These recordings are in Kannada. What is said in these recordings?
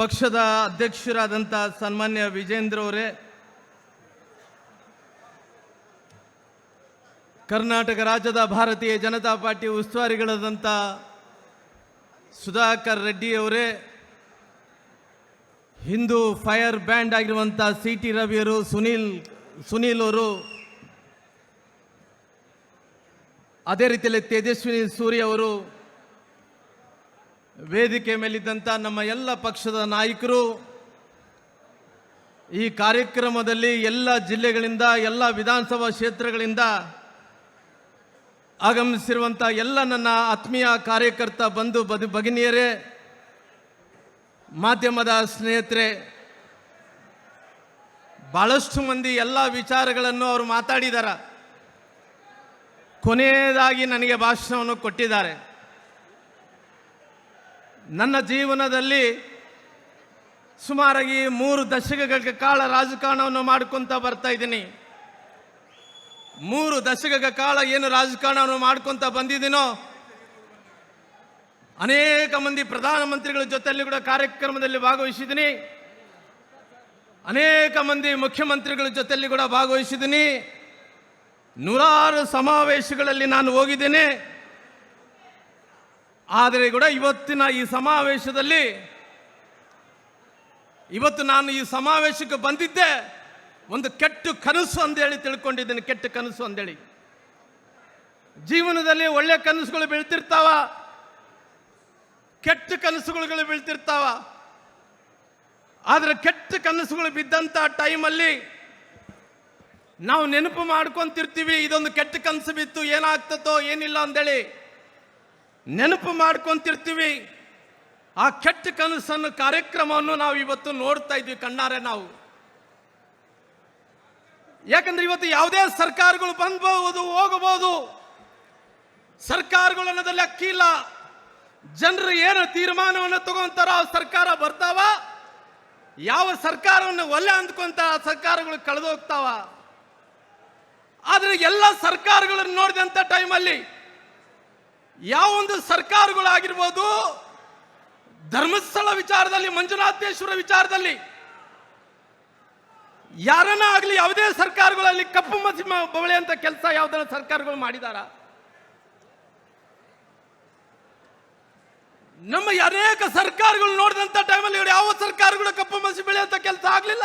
ಪಕ್ಷದ ಅಧ್ಯಕ್ಷರಾದಂಥ ಸನ್ಮಾನ್ಯ ವಿಜೇಂದ್ರ ಅವರೇ, ಕರ್ನಾಟಕ ರಾಜ್ಯದ ಭಾರತೀಯ ಜನತಾ ಪಾರ್ಟಿ ಉಸ್ತುವಾರಿಗಳಾದಂಥ ಸುಧಾಕರ್ ರೆಡ್ಡಿ ಅವರೇ, ಹಿಂದೂ ಫೈರ್ ಬ್ಯಾಂಡ್ ಆಗಿರುವಂಥ ಸಿ ಟಿ ರವಿಯವರು ಸುನೀಲ್ ಸುನೀಲ್ ಅವರು, ಅದೇ ರೀತಿಯಲ್ಲಿ ತೇಜಸ್ವಿನಿ ಸೂರ್ಯ ಅವರು ವೇದಿಕೆ ಮೇಲಿದ್ದಂಥ ನಮ್ಮ ಎಲ್ಲ ಪಕ್ಷದ ನಾಯಕರು ಈ ಕಾರ್ಯಕ್ರಮದಲ್ಲಿ ಎಲ್ಲ ಜಿಲ್ಲೆಗಳಿಂದ, ಎಲ್ಲ ವಿಧಾನಸಭಾ ಕ್ಷೇತ್ರಗಳಿಂದ ಆಗಮಿಸಿರುವಂಥ ಎಲ್ಲ ನನ್ನ ಆತ್ಮೀಯ ಕಾರ್ಯಕರ್ತ ಬಂಧು ಬದು, ಭಗಿನಿಯರೇ, ಮಾಧ್ಯಮದ ಸ್ನೇಹಿತರೆ, ಬಹಳಷ್ಟು ಮಂದಿ ಎಲ್ಲ ವಿಚಾರಗಳನ್ನು ಅವರು ಮಾತಾಡಿದ್ದಾರೆ ಕೊನೆಯದಾಗಿ ನನಗೆ ಭಾಷಣವನ್ನು ಕೊಟ್ಟಿದ್ದಾರೆ. ನನ್ನ ಜೀವನದಲ್ಲಿ ಸುಮಾರಾಗಿ ಮೂರು ದಶಕಗಳ ಕಾಲ ರಾಜಕಾರಣವನ್ನು ಮಾಡ್ಕೊತ ಬರ್ತಾ ಇದ್ದೀನಿ. ಮೂರು ದಶಕಗಳ ಕಾಲ ಏನು ರಾಜಕಾರಣವನ್ನು ಮಾಡ್ಕೊತ ಬಂದಿದ್ದೀನೋ, ಅನೇಕ ಮಂದಿ ಪ್ರಧಾನಮಂತ್ರಿಗಳ ಜೊತೆಯಲ್ಲಿ ಕೂಡ ಕಾರ್ಯಕ್ರಮದಲ್ಲಿ ಭಾಗವಹಿಸಿದ್ದೀನಿ. ಅನೇಕ ಮಂದಿ ಮುಖ್ಯಮಂತ್ರಿಗಳ ಜೊತೆಯಲ್ಲಿ ಕೂಡ ಭಾಗವಹಿಸಿದ್ದೀನಿ. ನೂರಾರು ಸಮಾವೇಶಗಳಲ್ಲಿ ನಾನು ಹೋಗಿದ್ದೇನೆ. ಆದರೆ ಕೂಡ ಇವತ್ತಿನ ಈ ಸಮಾವೇಶದಲ್ಲಿ, ಇವತ್ತು ನಾನು ಈ ಸಮಾವೇಶಕ್ಕೆ ಬಂದಿದ್ದೆ ಒಂದು ಕೆಟ್ಟ ಕನಸು ಅಂದೇಳಿ ತಿಳ್ಕೊಂಡಿದ್ದೇನೆ, ಕೆಟ್ಟ ಕನಸು ಅಂದೇಳಿ. ಜೀವನದಲ್ಲಿ ಒಳ್ಳೆ ಕನಸುಗಳು ಬೀಳ್ತಿರ್ತಾವ, ಕೆಟ್ಟ ಕನಸುಗಳು ಬೀಳ್ತಿರ್ತಾವ. ಆದರೆ ಕೆಟ್ಟ ಕನಸುಗಳು ಬಿದ್ದಂಥ ಟೈಮಲ್ಲಿ ನಾವು ನೆನಪು ಮಾಡ್ಕೊಂತಿರ್ತೀವಿ, ಇದೊಂದು ಕೆಟ್ಟ ಕನಸು ಬಿತ್ತು ಏನಾಗ್ತದೋ ಏನಿಲ್ಲ ಅಂದೇಳಿ. ನೆನಪು ಮಾಡ್ಕೊಂತಿರ್ತೀವಿ. ಆ ಕೆಟ್ಟ ಕನಸನ್ನು ಕಾರ್ಯಕ್ರಮವನ್ನು ನಾವು ಇವತ್ತು ನೋಡ್ತಾ ಇದ್ವಿ ಕಣ್ಣಾರೆ ನಾವು. ಯಾಕಂದ್ರೆ ಇವತ್ತು ಯಾವುದೇ ಸರ್ಕಾರಗಳು ಬಂದ್ಬಹುದು ಹೋಗಬಹುದು ಸರ್ಕಾರಗಳು ಅನ್ನೋದಲ್ಲಿ ಅಕ್ಕಿಲ್ಲ ಜನರು ಏನು ತೀರ್ಮಾನವನ್ನು ತಗೊಂತಾರೋ ಆ ಸರ್ಕಾರ ಬರ್ತಾವ. ಯಾವ ಸರ್ಕಾರವನ್ನು ಒಲ್ಲೆ ಅಂದ್ಕೊಂತ ಆ ಸರ್ಕಾರಗಳು ಕಳೆದೋಗ್ತಾವ. ಆದರೆ ಎಲ್ಲ ಸರ್ಕಾರಗಳನ್ನು ನೋಡಿದಂಥ ಟೈಮಲ್ಲಿ ಯಾವೊಂದು ಸರ್ಕಾರಗಳಾಗಿರ್ಬೋದು, ಧರ್ಮಸ್ಥಳ ವಿಚಾರದಲ್ಲಿ, ಮಂಜುನಾಥೇಶ್ವರ ವಿಚಾರದಲ್ಲಿ, ಯಾರನ್ನ ಆಗಲಿ ಯಾವುದೇ ಸರ್ಕಾರಗಳಲ್ಲಿ ಕಪ್ಪು ಮಸಿ ಅಂತ ಕೆಲಸ ಯಾವುದನ್ನ ಸರ್ಕಾರಗಳು ಮಾಡಿದಾರ? ನಮ್ಮ ಅನೇಕ ಸರ್ಕಾರಗಳು ನೋಡಿದಂಥ ಟೈಮಲ್ಲಿ ಯಾವ ಸರ್ಕಾರಗಳು ಕಪ್ಪು ಮಸಿ ಅಂತ ಕೆಲಸ ಆಗಲಿಲ್ಲ.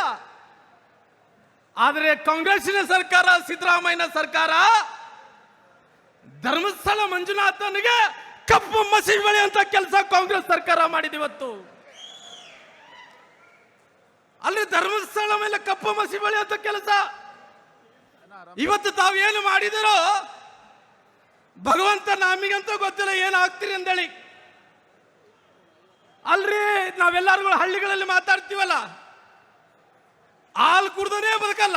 ಆದರೆ ಕಾಂಗ್ರೆಸ್ಸಿನ ಸರ್ಕಾರ, ಸಿದ್ದರಾಮಯ್ಯನ ಸರ್ಕಾರ ಧರ್ಮಸ್ಥಳ ಮಂಜುನಾಥನಿಗೆ ಕಪ್ಪು ಮಸಿ ಅಂತ ಕೆಲಸ ಕಾಂಗ್ರೆಸ್ ಸರ್ಕಾರ ಮಾಡಿದೆ ಇವತ್ತು. ಅಲ್ಲಿ ಧರ್ಮಸ್ಥಳ ಮೇಲೆ ಕಪ್ಪು ಮಸಿ ಅಂತ ಕೆಲಸ. ಇವತ್ತು ತಾವೇನು ಮಾಡಿದರೋ ಭಗವಂತ ನಮಗಂತೂ ಗೊತ್ತಿಲ್ಲ ಏನು ಏನಾಗ್ತೀರಿ ಅಂದೇಳಿ. ಅಲ್ರಿ ನಾವೆಲ್ಲರೂ ಹಳ್ಳಿಗಳಲ್ಲಿ ಮಾತಾಡ್ತೀವಲ್ಲ. ಹಾಲು ಕುಡ್ದನೇ ಬದುಕಲ್ಲ.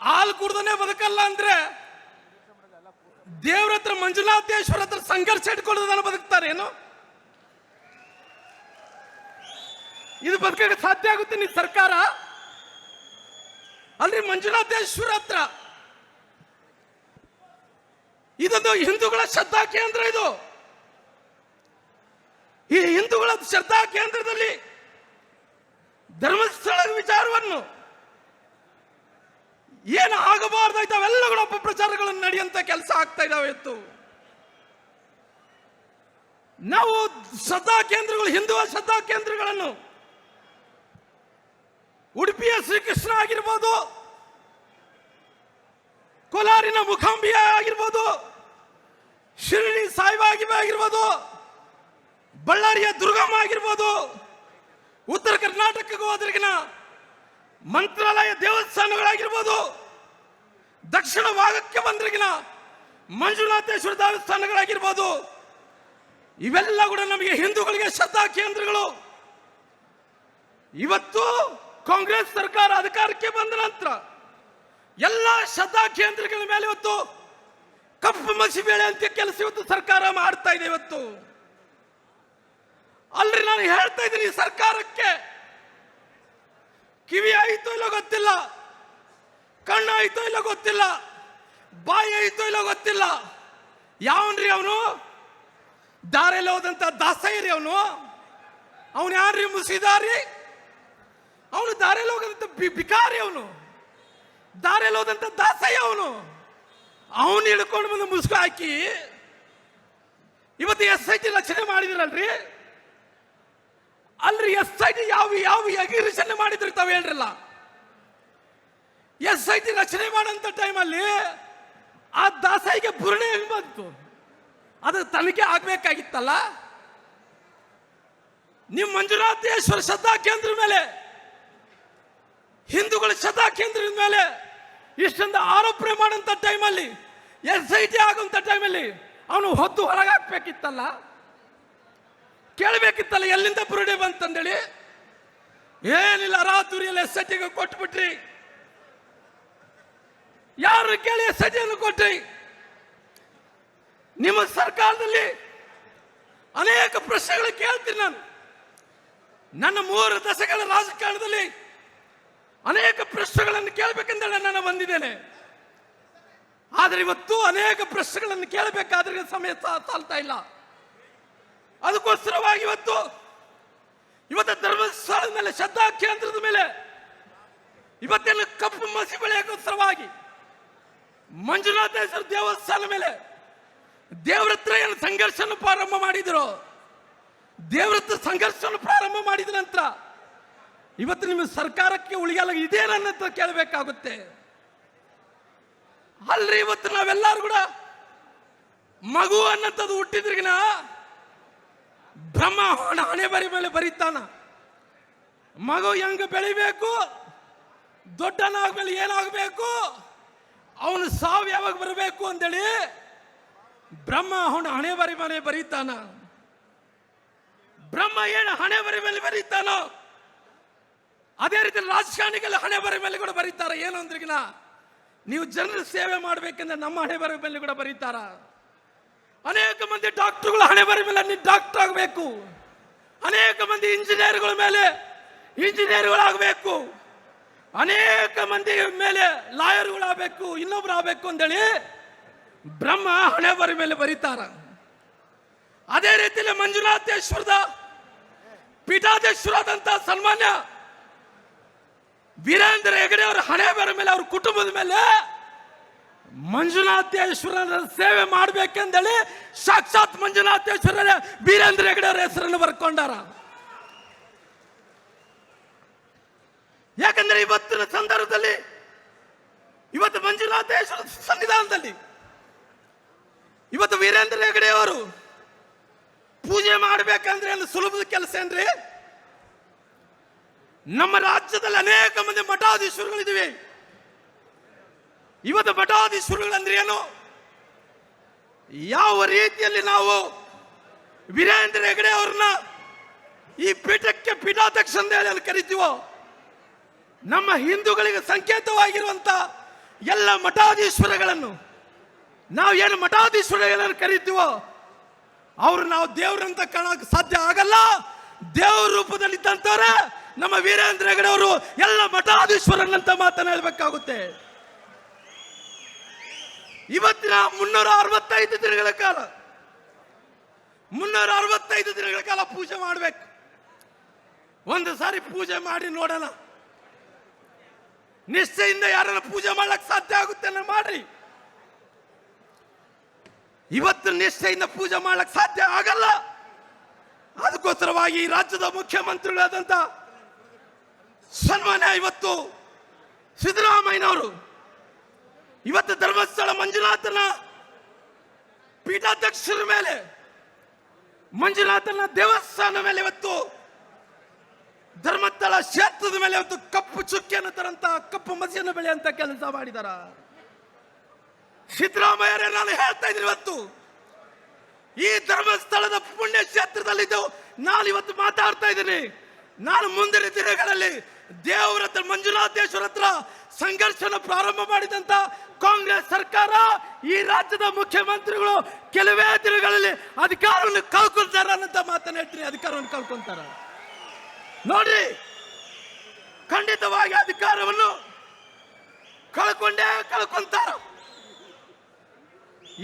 ಹಾಲು ಕುಡ್ದನೇ ಬದುಕಲ್ಲ ಅಂದ್ರೆ ದೇವ್ರ ಹತ್ರ ಮಂಜುನಾಥೇಶ್ವರ ಹತ್ರ ಸಂಘರ್ಷ ಇಟ್ಕೊಳ್ಳೋದನ್ನ ಬದುಕ್ತಾರೆ ಏನು ಇದು ಬದುಕಕ್ಕೆ ಸಾಧ್ಯ ಆಗುತ್ತೆ ನಿಮ್ಮ ಸರ್ಕಾರ? ಅಲ್ರಿ ಮಂಜುನಾಥೇಶ್ವರ ಹತ್ರ. ಇದೊಂದು ಹಿಂದೂಗಳ ಶ್ರದ್ಧಾ ಕೇಂದ್ರ ಇದು. ಈ ಹಿಂದೂಗಳ ಶ್ರದ್ಧಾ ಕೇಂದ್ರದಲ್ಲಿ ಧರ್ಮಸ್ಥಳ ವಿಚಾರವನ್ನು ಏನು ಆಗಬಾರ್ದಾಯ್ತು ಅವೆಲ್ಲಗಳು ಅಪಪ್ರಚಾರಗಳನ್ನು ನಡೆಯುವಂತ ಕೆಲಸ ಆಗ್ತಾ ಇದಾವೆ ಇತ್ತು ನಾವು ಶ್ರದ್ಧಾ ಕೇಂದ್ರಗಳು, ಹಿಂದೂ ಶ್ರದ್ಧಾ ಕೇಂದ್ರಗಳನ್ನು, ಉಡುಪಿಯ ಶ್ರೀಕೃಷ್ಣ ಆಗಿರ್ಬೋದು, ಕೋಲಾರಿನ ಮುಖಾಂಬಿಯ ಆಗಿರ್ಬೋದು, ಶಿರಡಿ ಸಾಯಿಬಾಗಿ ಆಗಿರ್ಬೋದು, ಬಳ್ಳಾರಿಯ ದುರ್ಗಮ್ಮ ಆಗಿರ್ಬೋದು, ಉತ್ತರ ಕರ್ನಾಟಕಕ್ಕೆ ಹೋದ್ರಿಗಿನ ಮಂತ್ರಾಲಯ ದೇವಸ್ಥಾನಗಳಾಗಿರ್ಬೋದು. ದಕ್ಷಿಣ ಭಾಗಕ್ಕೆ ಬಂದ್ರಿಗಿನ ಮಂಜುನಾಥೇಶ್ವರ ದೇವಸ್ಥಾನಗಳಾಗಿರ್ಬೋದು. ಇವೆಲ್ಲ ಕೂಡ ನಮಗೆ ಹಿಂದೂಗಳಿಗೆ ಶ್ರದ್ಧಾ ಕೇಂದ್ರಗಳು. ಇವತ್ತು ಕಾಂಗ್ರೆಸ್ ಸರ್ಕಾರ ಅಧಿಕಾರಕ್ಕೆ ಬಂದ ನಂತರ ಎಲ್ಲ ಶ್ರದ್ಧಾ ಕೇಂದ್ರಗಳ ಮೇಲೆ ಇವತ್ತು ಕಪ್ಪು ಮಸಿ ಬೇಳೆ ಅಂತ ಕೆಲಸ ಇವತ್ತು ಸರ್ಕಾರ ಮಾಡ್ತಾ ಇದೆ ಇವತ್ತು. ಅಲ್ರಿ ನಾನು ಹೇಳ್ತಾ ಇದ್ದೀನಿ ಸರ್ಕಾರಕ್ಕೆ ಕಿವಿ ಆಯಿತೋ ಇಲ್ಲ ಗೊತ್ತಿಲ್ಲ ಕಣ್ಣು ಆಯಿತೋ ಇಲ್ಲ ಗೊತ್ತಿಲ್ಲ ಬಾಯಿ ಆಯಿತೋ ಇಲ್ಲ ಗೊತ್ತಿಲ್ಲ. ಯಾವನ್ರಿ ಅವನು? ದಾರಿಯಲ್ಲಿ ಹೋದಂತ ದಾಸಯ್ಯರಿ ಅವನು. ಅವನು ಯಾರ್ರಿ ಮುಸಿದಾರಿ ಅವನು ದಾರಿಯಲ್ಲಿ ಹೋಗದಂತ ಬಿಕಾರಿ ಅವನು. ದಾರಿಯಲ್ಲಿ ಹೋದಂತ ದಾಸಯ್ಯ ಅವನು. ಅವನು ಹಿಡ್ಕೊಂಡು ಬಂದು ಮುಸುಕು ಹಾಕಿ ಇವತ್ತು ಎಸ್ ಐ ಟಿ ರಚನೆ ಮಾಡಿದಿರಲ್ರಿ? ಅಲ್ರಿ ಎಸ್ ಐ ಟಿ ಯಾವ ಯಾವ ಹೇಗೆ ರಚನೆ ಮಾಡಿದ್ರಿ ತಾವು ಹೇಳ್ರಲ್ಲ. ಎಸ್ ಐ ಟಿ ರಚನೆ ಮಾಡೋಂಥ ಟೈಮಲ್ಲಿ ಆ ದಾಸಾಯಿಗೆ ಬುರುಣೆ ಹೆಂಗ್ ಬಂತು? ಅದು ತನಿಖೆ ಆಗ್ಬೇಕಾಗಿತ್ತಲ್ಲ? ನಿಮ್ಮ ಮಂಜುನಾಥೇಶ್ವರ ಶ್ರದ್ಧಾ ಕೇಂದ್ರ ಮೇಲೆ, ಹಿಂದೂಗಳ ಶ್ರದ್ಧಾ ಕೇಂದ್ರದ ಮೇಲೆ ಇಷ್ಟೊಂದು ಆರೋಪಣೆ ಮಾಡೋಂಥ ಟೈಮಲ್ಲಿ ಎಸ್ ಐ ಟಿ ಆಗುವಂಥ ಟೈಮಲ್ಲಿ ಅವನು ಹೊತ್ತು ಹೊರಗೆ ಹಾಕ್ಬೇಕಿತ್ತಲ್ಲ? ಕೇಳಬೇಕಿತ್ತಲ್ಲ, ಎಲ್ಲಿಂದ ಬುರುಡೆ ಬಂತಂದೇಳಿ? ಏನಿಲ್ಲ, ರಾತುರಿಯಲ್ಲಿ ಎಸ್ ಐ ಟಿಗೆ ಕೊಟ್ಬಿಟ್ರಿ. ಯಾರು ಕೇಳಿ ಎಸ್ ಐ ಟಿಯನ್ನು ಕೊಟ್ರಿ? ನಿಮ್ಮ ಸರ್ಕಾರದಲ್ಲಿ ಅನೇಕ ಪ್ರಶ್ನೆಗಳು ಕೇಳ್ತೀನಿ ನಾನು. ನನ್ನ ಮೂರು ದಶಕಗಳ ರಾಜಕಾರಣದಲ್ಲಿ ಅನೇಕ ಪ್ರಶ್ನೆಗಳನ್ನು ಕೇಳಬೇಕೆಂದೇಳಿ ನಾನು ಬಂದಿದ್ದೇನೆ. ಆದರೆ ಇವತ್ತು ಅನೇಕ ಪ್ರಶ್ನೆಗಳನ್ನು ಕೇಳಬೇಕಾದ್ರೆ ಸಮಯ ಸಾಲ್ತಾ ಇಲ್ಲ. ಅದಕ್ಕೋಸ್ಕರವಾಗಿ ಇವತ್ತು ಇವತ್ತು ಧರ್ಮಸ್ಥಳದ ಮೇಲೆ ಶ್ರದ್ಧಾ ಕೇಂದ್ರದ ಮೇಲೆ ಇವತ್ತೆಲ್ಲ ಕಪ್ಪು ಮಸಿ ಬೆಳೆಯೋಕ್ಕೋಸ್ಕರವಾಗಿ ಮಂಜುನಾಥೇಶ್ವರ ದೇವಸ್ಥಾನ ಮೇಲೆ ದೇವ್ರ ಹತ್ರ ಏನು ಸಂಘರ್ಷನ ಪ್ರಾರಂಭ ಮಾಡಿದ್ರು. ದೇವ್ರ ಹತ್ರ ಸಂಘರ್ಷನ ಪ್ರಾರಂಭ ಮಾಡಿದ ನಂತರ ಇವತ್ತು ನಿಮ್ಮ ಸರ್ಕಾರಕ್ಕೆ ಉಳಿಯಲ್ಲ, ಇದೇ ನನ್ನ ಹತ್ರ ಕೇಳಬೇಕಾಗುತ್ತೆ. ಅಲ್ರಿ, ಇವತ್ತು ನಾವೆಲ್ಲರೂ ಕೂಡ ಮಗು ಅನ್ನಂಥದ್ದು ಹುಟ್ಟಿದ್ರಿಗಿನ ಬ್ರಹ್ಮ ಹಣ ಬರಿ ಮೇಲೆ ಬರೀತಾನ. ಮಗು ಹೆಂಗೆ ಬೆಳಿಬೇಕು? ದೊಡ್ಡನಾದ್ಮೇಲೆ ಏನಾಗಬೇಕು? ಅವನು ಸಾವು ಯಾವಾಗ ಬರಬೇಕು ಅಂತೇಳಿ ಬ್ರಹ್ಮ ಅವನ ಹಣೆ ಬರಿ ಮೇಲೆ ಬರೀತಾನ. ಬ್ರಹ್ಮ ಏನು ಹಣೆ ಬರಿ ಮೇಲೆ ಬರೀತಾನೋ? ಅದೇ ರೀತಿ ರಾಜಕಾರಣಿಗಳ ಹಣೆ ಬರಿ ಮೇಲೆ ಕೂಡ ಬರೀತಾರ. ಏನು ಅಂದ್ರಿಗಿನ, ನೀವು ಜನರ ಸೇವೆ ಮಾಡಬೇಕೆಂದ್ರೆ ನಮ್ಮ ಹಣೆ ಬರಿ ಮೇಲೆ ಕೂಡ ಬರೀತಾರ. ಅನೇಕ ಮಂದಿ ಡಾಕ್ಟರ್ಗಳು ಹಣೆ ಬರ ಮೇಲೆ ನೀನು ಡಾಕ್ಟರ್ ಆಗಬೇಕು. ಅನೇಕ ಮಂದಿ ಇಂಜಿನಿಯರ್ಗಳ ಮೇಲೆ ಇಂಜಿನಿಯರ್ಗಳಾಗಬೇಕು. ಅನೇಕ ಮಂದಿ ಮೇಲೆ ಲಾಯರ್ಗಳಾಗಬೇಕು ಇನ್ನೊಬ್ರು ಆಗಬೇಕು ಅಂತೇಳಿ ಬ್ರಹ್ಮ ಹಣೆ ಬರ ಮೇಲೆ ಬರೀತಾರ. ಅದೇ ರೀತಿಯಲ್ಲಿ ಮಂಜುನಾಥೇಶ್ವರದ ಪೀಠಾಧೇಶ್ವರದಂತ ಸನ್ಮಾನ್ಯ ವೀರೇಂದ್ರ ಹೆಗಡೆ ಅವರ ಹಣೆ ಬರ ಮೇಲೆ ಅವ್ರ ಕುಟುಂಬದ ಮೇಲೆ ಮಂಜುನಾಥೇಶ್ವರನ ಸೇವೆ ಮಾಡಬೇಕೆಂದೇಳಿ ಸಾಕ್ಷಾತ್ ಮಂಜುನಾಥೇಶ್ವರ ಬೀರೇಂದ್ರ ಹೆಗಡೆ ಅವರ ಹೆಸರನ್ನು ಬರ್ಕೊಂಡಾರ. ಯಾಕಂದ್ರೆ ಇವತ್ತಿನ ಸಂದರ್ಭದಲ್ಲಿ ಇವತ್ತು ಮಂಜುನಾಥೇಶ್ವರ ಸನ್ನಿಧಾನದಲ್ಲಿ ಇವತ್ತು ವೀರೇಂದ್ರ ಹೆಗಡೆ ಅವರು ಪೂಜೆ ಮಾಡ್ಬೇಕಂದ್ರೆ ಒಂದು ಸುಲಭದ ಕೆಲಸ ಅಂದ್ರೆ ನಮ್ಮ ರಾಜ್ಯದಲ್ಲಿ ಅನೇಕ ಮಂದಿ ಮಠಾಧೀಶ್ವರಗಳಿವೆ ಇವತ್ತು ಬಟಾಧೀಶ್ವರುಗಳಂದ್ರೆ ಏನು? ಯಾವ ರೀತಿಯಲ್ಲಿ ನಾವು ವೀರೇಂದ್ರ ಹೆಗಡೆ ಅವ್ರನ್ನ ಈ ಪೀಠಕ್ಕೆ ಪೀಠಾಧ್ಯಕ್ಷ ಅಂತ ಹೇಳಿ ಅಲ್ಲಿ ಕರಿತೀವೋ? ನಮ್ಮ ಹಿಂದೂಗಳಿಗೆ ಸಂಕೇತವಾಗಿರುವಂತ ಎಲ್ಲ ಮಠಾಧೀಶ್ವರಗಳನ್ನು ನಾವು ಏನು ಮಠಾಧೀಶ್ವರಗಳನ್ನು ಕರಿತೀವೋ, ಅವರು ನಾವು ದೇವರಂತ ಕಾಣಕ್ಕೆ ಸಾಧ್ಯ ಆಗಲ್ಲ. ದೇವ್ರ ರೂಪದಲ್ಲಿದ್ದಂಥವ್ರೆ ನಮ್ಮ ವೀರೇಂದ್ರ ಹೆಗಡೆ ಅವರು ಎಲ್ಲ ಮಠಾಧೀಶ್ವರನಂತ ಮಾತನ್ನ ಹೇಳ್ಬೇಕಾಗುತ್ತೆ. ಇವತ್ತಿನ ಮುನ್ನೂರ ಅರವತ್ತೈದು ದಿನಗಳ ಕಾಲ, ಮುನ್ನೂರ ಅರವತ್ತೈದು ದಿನಗಳ ಕಾಲ ಪೂಜೆ ಮಾಡಬೇಕು. ಒಂದು ಸಾರಿ ಪೂಜೆ ಮಾಡಿ ನೋಡೋಣ. ನಿಷ್ಠೆಯಿಂದ ಯಾರನ್ನ ಪೂಜೆ ಮಾಡ್ಲಕ್ಕೆ ಸಾಧ್ಯ ಆಗುತ್ತೆ ಮಾಡ್ರಿ. ಇವತ್ತು ನಿಷ್ಠೆಯಿಂದ ಪೂಜೆ ಮಾಡ್ಲಕ್ ಸಾಧ್ಯ ಆಗಲ್ಲ. ಅದಕ್ಕೋಸ್ಕರವಾಗಿ ರಾಜ್ಯದ ಮುಖ್ಯಮಂತ್ರಿಗಳಾದಂತ ಸನ್ಮಾನ್ಯ ಇವತ್ತು ಸಿದ್ದರಾಮಯ್ಯನವರು ಇವತ್ತು ಧರ್ಮಸ್ಥಳ ಮಂಜುನಾಥನ ಪೀಠಾಧ್ಯಕ್ಷರ ಮೇಲೆ, ಮಂಜುನಾಥನ ದೇವಸ್ಥಾನ ಮೇಲೆ ಇವತ್ತು ಧರ್ಮಸ್ಥಳ ಕ್ಷೇತ್ರದ ಮೇಲೆ ಇವತ್ತು ಕಪ್ಪು ಚುಕ್ಕಿಯನ್ನು ತರಂತ ಕಪ್ಪು ಮಸಿಯನ್ನು ಬೆಳೆಯಂತ ಕೆಲಸ ಮಾಡಿದಾರ. ಸಿದ್ದರಾಮಯ್ಯರೇ, ನಾನು ಹೇಳ್ತಾ ಇದ್ದೀನಿ ಇವತ್ತು, ಈ ಧರ್ಮಸ್ಥಳದ ಪುಣ್ಯ ಕ್ಷೇತ್ರದಲ್ಲಿದ್ದು ನಾನು ಇವತ್ತು ಮಾತಾಡ್ತಾ ಇದ್ದೀನಿ. ನಾನು ಮುಂದಿನ ದಿನಗಳಲ್ಲಿ ದೇವರ ಹತ್ರ, ಮಂಜುನಾಥೇಶ್ವರ ಹತ್ರ ಸಂಘರ್ಷನ ಪ್ರಾರಂಭ ಮಾಡಿದಂತ ಕಾಂಗ್ರೆಸ್ ಸರ್ಕಾರ ಈ ರಾಜ್ಯದ ಮುಖ್ಯಮಂತ್ರಿಗಳು ಕೆಲವೇ ದಿನಗಳಲ್ಲಿ ಅಧಿಕಾರವನ್ನು ಕಳ್ಕೊಳ್ತಾರ ಅಂತ ಮಾತನ್ನ ಹೇಳ್ತೀನಿ. ಅಧಿಕಾರವನ್ನು ಕಳ್ಕೊಂತಾರ. ನೋಡ್ರಿ, ಖಂಡಿತವಾಗಿ ಅಧಿಕಾರವನ್ನು ಕಳ್ಕೊಂಡೇ ಕಳ್ಕೊಂತಾರ.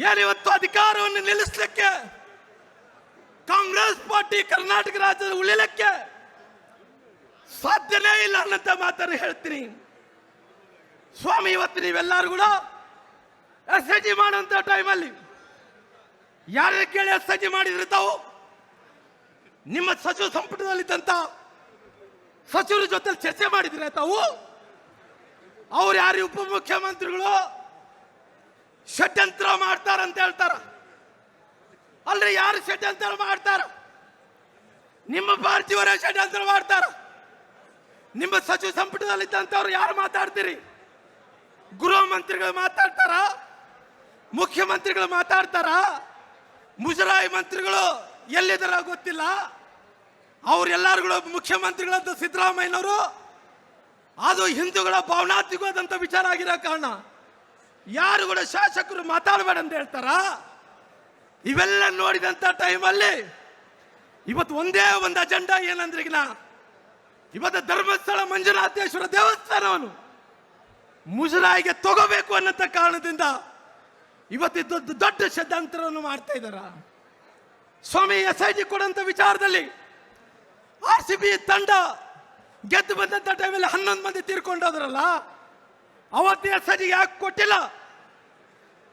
ಏನಿವತ್ತು ಅಧಿಕಾರವನ್ನು ನಿಲ್ಲಿಸಲಿಕ್ಕೆ, ಕಾಂಗ್ರೆಸ್ ಪಾರ್ಟಿ ಕರ್ನಾಟಕ ರಾಜ್ಯದ ಉಳಿಲಿಕ್ಕೆ ಸಾಧ್ಯನೇ ಇಲ್ಲ ಅನ್ನಂತ ಮಾತನ್ನು ಹೇಳ್ತೀನಿ. ಸ್ವಾಮಿ, ಇವತ್ತು ನೀವೆಲ್ಲರೂ ಕೂಡ ಎಸ್ ಐ ಜಿ ಮಾಡುವಂತ ಟೈಮಲ್ಲಿ ಯಾರೇ ಕೇಳಿ ಎಸ್ ಐ ಜಿ ಮಾಡಿದ್ರಿ ತಾವು ನಿಮ್ಮ ಸಚಿವ ಸಂಪುಟದಲ್ಲಿದ್ದಂತ ಸಚಿವರ ಜೊತೆ ಚರ್ಚೆ ಮಾಡಿದ್ರೆ ತಾವು, ಅವ್ರು ಯಾರು ಉಪಮುಖ್ಯಮಂತ್ರಿಗಳು, ಷಡ್ಯಂತ್ರ ಮಾಡ್ತಾರಂತ ಹೇಳ್ತಾರ. ಅಲ್ರಿ, ಯಾರು ಷಡ್ಯಂತ್ರ ಮಾಡ್ತಾರ? ನಿಮ್ಮ ಭಾರತೀಯರ ಷಡ್ಯಂತ್ರ ಮಾಡ್ತಾರ? ನಿಮ್ಮ ಸಚಿವ ಸಂಪುಟದಲ್ಲಿದ್ದಂಥವ್ರು ಯಾರು ಮಾತಾಡ್ತೀರಿ? ಗೃಹ ಮಂತ್ರಿಗಳು ಮಾತಾಡ್ತಾರ? ಮುಖ್ಯಮಂತ್ರಿಗಳು ಮಾತಾಡ್ತಾರ? ಮುಜರಾಯಿ ಮಂತ್ರಿಗಳು ಎಲ್ಲಿದ್ದಾರ ಗೊತ್ತಿಲ್ಲ? ಅವರೆಲ್ಲರೂ ಮುಖ್ಯಮಂತ್ರಿಗಳಂತ ಸಿದ್ದರಾಮಯ್ಯನವರು. ಅದು ಹಿಂದೂಗಳ ಭಾವನಾತ್ಮಕವಾದಂಥ ವಿಚಾರ ಆಗಿರೋ ಕಾರಣ. ಯಾರು ಕೂಡ ಶಾಸಕರು ಮಾತಾಡಬೇಡ ಅಂತ ಹೇಳ್ತಾರ? ಇವೆಲ್ಲ ನೋಡಿದಂಥ ಟೈಮಲ್ಲಿ ಇವತ್ತು ಒಂದೇ ಒಂದು ಅಜೆಂಡಾ ಏನಂದ್ರೆ ಈಗ ಇವತ್ತು ಧರ್ಮಸ್ಥಳ ಮಂಜುನಾಥೇಶ್ವರ ದೇವಸ್ಥಾನವನ್ನು ಮುಜರಾಯಿಗೆ ತಗೋಬೇಕು ಅನ್ನೋಂಥ ಕಾರಣದಿಂದ ಇವತ್ತು ದೊಡ್ಡ ಷಡ್ಯಂತ್ರವನ್ನು ಮಾಡ್ತಾ ಇದ್ದಾರ? ಸ್ವಾಮಿ ಎಸ್ ಐ ಜಿ ಕೊಡಂತ ವಿಚಾರದಲ್ಲಿ ಆರ್ ಸಿ ಬಿ ತಂಡ ಗೆದ್ದು ಬಂದಂತ ಟೈಮಲ್ಲಿ ಹನ್ನೊಂದು ಮಂದಿ ತೀರ್ಕೊಂಡೋದ್ರಲ್ಲ ಅವತ್ತು ಎಸ್ ಐ ಜಿ ಯಾಕೆ ಕೊಟ್ಟಿಲ್ಲ?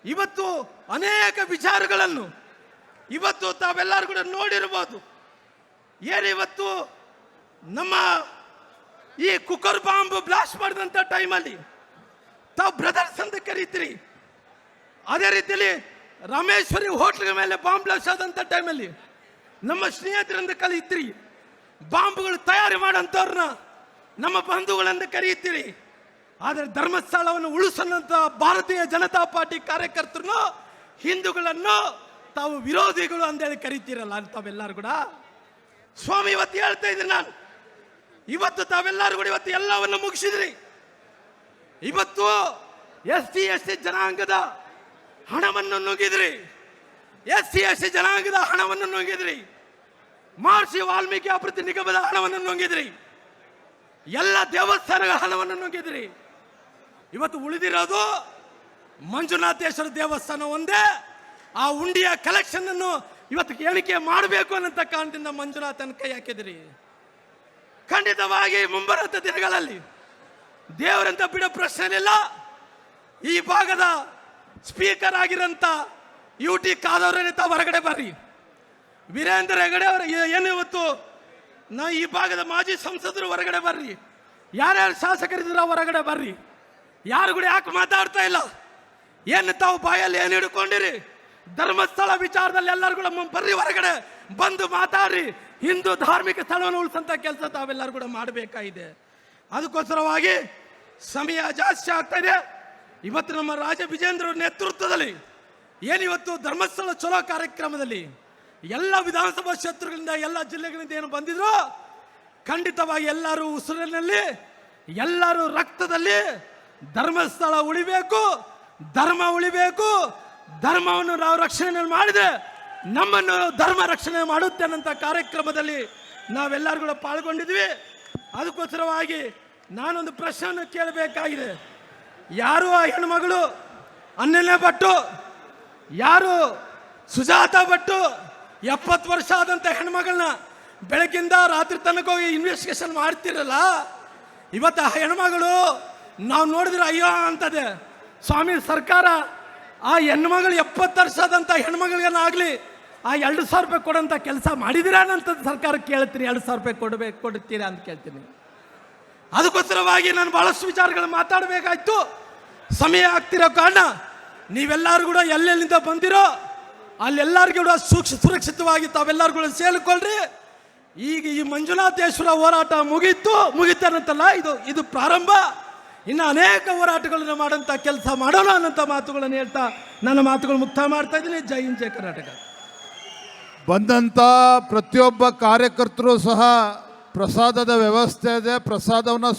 ಇವತ್ತು ಅನೇಕ ವಿಚಾರಗಳನ್ನು ಇವತ್ತು ತಾವೆಲ್ಲರೂ ಕೂಡ ನೋಡಿರ್ಬೋದು ಏನಿವತ್ತು ನಮ್ಮ ಈ ಕುಕ್ಕರ್ ಬಾಂಬ್ ಬ್ಲಾಸ್ಟ್ ಮಾಡಿದಂಥ ಟೈಮಲ್ಲಿ ತಾವು ಬ್ರದರ್ಸ್ ಅಂತ ಕರೀತೀರಿ. ಅದೇ ರೀತಿಯಲ್ಲಿ ರಾಮೇಶ್ವರಿ ಹೋಟ್ಲ್ ಮೇಲೆ ಬಾಂಬ್ ಬ್ಲಾಸ್ಟ್ ಆದಂಥ ಟೈಮಲ್ಲಿ ನಮ್ಮ ಸ್ನೇಹಿತರಿಂದ ಕಲಿತೀರಿ ಬಾಂಬ್ಗಳು ತಯಾರಿ ಮಾಡೋಂಥವ್ರನ್ನ ನಮ್ಮ ಬಂಧುಗಳಂದು ಕರೆಯುತ್ತೀರಿ ಆದರೆ ಧರ್ಮಸ್ಥಳವನ್ನು ಉಳಿಸೋಂಥ ಭಾರತೀಯ ಜನತಾ ಪಾರ್ಟಿ ಕಾರ್ಯಕರ್ತರನ್ನು, ಹಿಂದೂಗಳನ್ನು ತಾವು ವಿರೋಧಿಗಳು ಅಂತೇಳಿ ಕರಿತೀರಲ್ಲ ತಾವೆಲ್ಲರೂ ಕೂಡ. ಸ್ವಾಮಿ, ಇವತ್ತು ಹೇಳ್ತಾ ಇದ್ದೀನಿ ನಾನು. ಇವತ್ತು ತಾವೆಲ್ಲರೂ ಕೂಡ ಇವತ್ತು ಎಲ್ಲವನ್ನು ಮುಗಿಸಿದ್ರಿ. ಇವತ್ತು ಎಸ್ ಟಿ ಎಸ್ ಟಿ ಜನಾಂಗದ ಹಣವನ್ನು ನುಗ್ಗಿದ್ರಿ ಎಸ್ ಸಿ ಎಸ್ ಟಿ ಜನಾಂಗದ ಹಣವನ್ನು ನುಂಗಿದ್ರಿ. ಮಹರ್ಷಿ ವಾಲ್ಮೀಕಿ ಅಭಿವೃದ್ಧಿ ನಿಗಮದ ಹಣವನ್ನು ನುಂಗಿದ್ರಿ. ಎಲ್ಲ ದೇವಸ್ಥಾನಗಳ ಹಣವನ್ನು ನುಂಗಿದ್ರಿ. ಇವತ್ತು ಉಳಿದಿರೋದು ಮಂಜುನಾಥೇಶ್ವರ ದೇವಸ್ಥಾನ ಒಂದೇ. ಆ ಉಂಡಿಯ ಕಲೆಕ್ಷನ್ ಅನ್ನು ಇವತ್ತು ಎಣಿಕೆ ಮಾಡಬೇಕು ಅನ್ನಂತ ಕಾರಣದಿಂದ ಮಂಜುನಾಥನ ಕೈ ಹಾಕಿದ್ರಿ. ಖಂಡಿತವಾಗಿ ಮುಂಬರುವ ದಿನಗಳಲ್ಲಿ ದೇವರಂತ ಬಿಡೋ ಪ್ರಶ್ನೆ ಇಲ್ಲ. ಈ ಭಾಗದ ಸ್ಪೀಕರ್ ಆಗಿರಂತ ಯು ಟಿ ಕಾದವರೇ ತಾವು ಹೊರಗಡೆ ಬರ್ರಿ. ವೀರೇಂದ್ರ ಹೆಗಡೆ ಅವರ ಏನು ಇವತ್ತು? ನಾ, ಈ ಭಾಗದ ಮಾಜಿ ಸಂಸದರು ಹೊರಗಡೆ ಬರ್ರಿ. ಯಾರ್ಯಾರು ಶಾಸಕರಿದ್ರು ಹೊರಗಡೆ ಬರ್ರಿ. ಯಾರು ಕೂಡ ಯಾಕೆ ಮಾತಾಡ್ತಾ ಇಲ್ಲ? ಏನು ತಾವು ಬಾಯಲ್ಲಿ ಏನು ಹಿಡ್ಕೊಂಡಿರಿ? ಧರ್ಮಸ್ಥಳ ವಿಚಾರದಲ್ಲಿ ಎಲ್ಲರೂ ಕೂಡ ಬರ್ರಿ ಹೊರಗಡೆ, ಬಂದು ಮಾತಾಡ್ರಿ. ಹಿಂದೂ ಧಾರ್ಮಿಕ ಸ್ಥಳವನ್ನು ಉಳಿಸಂತ ಕೆಲಸ ತಾವೆಲ್ಲರೂ ಕೂಡ ಮಾಡಬೇಕಾಗಿದೆ. ಅದಕ್ಕೋಸ್ಕರವಾಗಿ ಸಮಯ ಜಾಸ್ತಿ ಆಗ್ತಾ ಇದೆ. ಇವತ್ತು ನಮ್ಮ ರಾಜ ವಿಜೇಂದ್ರ ನೇತೃತ್ವದಲ್ಲಿ ಏನಿವತ್ತು ಧರ್ಮಸ್ಥಳ ಚಲೋ ಕಾರ್ಯಕ್ರಮದಲ್ಲಿ ಎಲ್ಲ ವಿಧಾನಸಭಾ ಕ್ಷೇತ್ರಗಳಿಂದ ಎಲ್ಲ ಜಿಲ್ಲೆಗಳಿಂದ ಏನು ಬಂದಿದ್ರು ಖಂಡಿತವಾಗಿ ಎಲ್ಲರೂ ಉಸಿರಿನಲ್ಲಿ, ಎಲ್ಲರೂ ರಕ್ತದಲ್ಲಿ ಧರ್ಮಸ್ಥಳ ಉಳಿಬೇಕು, ಧರ್ಮ ಉಳಿಬೇಕು, ಧರ್ಮವನ್ನು ನಾವು ರಕ್ಷಣೆ ಮಾಡಿದ್ರೆ ನಮ್ಮನ್ನು ಧರ್ಮ ರಕ್ಷಣೆ ಮಾಡುತ್ತೆ ಅನ್ನೋಂಥ ಕಾರ್ಯಕ್ರಮದಲ್ಲಿ ನಾವೆಲ್ಲರೂ ಕೂಡ ಪಾಲ್ಗೊಂಡಿದ್ವಿ ಅದಕ್ಕೋಸ್ಕರವಾಗಿ ನಾನೊಂದು ಪ್ರಶ್ನೆಯನ್ನು ಕೇಳಬೇಕಾಗಿದೆ. ಯಾರು ಆ ಹೆಣ್ಮಗಳು ಹನ್ನೆರಡನೇ ಭಟ್ಟು? ಯಾರು ಸುಜಾತ ಭಟ್ಟು? ಎಪ್ಪತ್ತು ವರ್ಷ ಆದಂಥ ಹೆಣ್ಮಗಳನ್ನ ಬೆಳಗಿಂದ ರಾತ್ರಿ ತನಕ ಹೋಗಿ ಇನ್ವೆಸ್ಟಿಗೇಷನ್ ಮಾಡ್ತಿರಲ್ಲ? ಇವತ್ತು ಆ ಹೆಣ್ಮಗಳು ನಾವು ನೋಡಿದ್ರೆ ಅಯ್ಯೋ ಅಂತದೆ. ಸ್ವಾಮಿ ಸರ್ಕಾರ ಆ ಹೆಣ್ಮಗಳು ಎಪ್ಪತ್ತು ವರ್ಷ ಆದಂಥ ಹೆಣ್ಮಗಳಿಗೇನಾಗಲಿ ಆ ಎರಡು ಸಾವಿರ ರೂಪಾಯಿ ಕೊಡೋಂಥ ಕೆಲಸ ಮಾಡಿದಿರಾನಂತ ಸರ್ಕಾರ ಕೇಳ್ತೀನಿ ಎರಡು ಸಾವಿರ ರೂಪಾಯಿ ಕೊಡಬೇಕು ಕೊಡ್ತೀರಾ ಅಂತ ಕೇಳ್ತೀನಿ. ಅದಕ್ಕೋಸ್ಕರವಾಗಿ ನಾನು ಭಾಳಷ್ಟು ವಿಚಾರಗಳು ಮಾತಾಡಬೇಕಾಯ್ತು. ಸಮಯ ಆಗ್ತಿರೋ ಕಾರಣ ನೀವೆಲ್ಲರೂ ಕೂಡ ಎಲ್ಲೆಲ್ಲಿಂದ ಬಂದಿರೋ, ಅಲ್ಲೆಲ್ಲರಿಗೂ ಕೂಡ ಸೂಕ್ಷ, ಸುರಕ್ಷಿತವಾಗಿ ತಾವೆಲ್ಲರೂ ಕೂಡ ಸೇರಿಕೊಳ್ಳ್ರಿ. ಈಗ ಈ ಮಂಜುನಾಥೇಶ್ವರ ಹೋರಾಟ ಮುಗೀತು ಮುಗಿತಾನಂತಲ್ಲ ಇದು ಇದು ಪ್ರಾರಂಭ. ಇನ್ನು ಅನೇಕ ಹೋರಾಟಗಳನ್ನು ಮಾಡೋಂಥ ಕೆಲಸ ಮಾಡೋಣ ಅನ್ನೋಂಥ ಮಾತುಗಳನ್ನು ಹೇಳ್ತಾ ನನ್ನ ಮಾತುಗಳು ಮುಕ್ತಾಯ ಮಾಡ್ತಾ ಇದ್ದೀನಿ. ಜೈ ಹಿಂದ್, ಜೈ ಕರ್ನಾಟಕ. ಬಂದಂಥ ಪ್ರತಿಯೊಬ್ಬ ಕಾರ್ಯಕರ್ತರು ಸಹ ಪ್ರಸಾದದ ವ್ಯವಸ್ಥೆ ಇದೆ ಪ್ರಸಾದವನ್ನು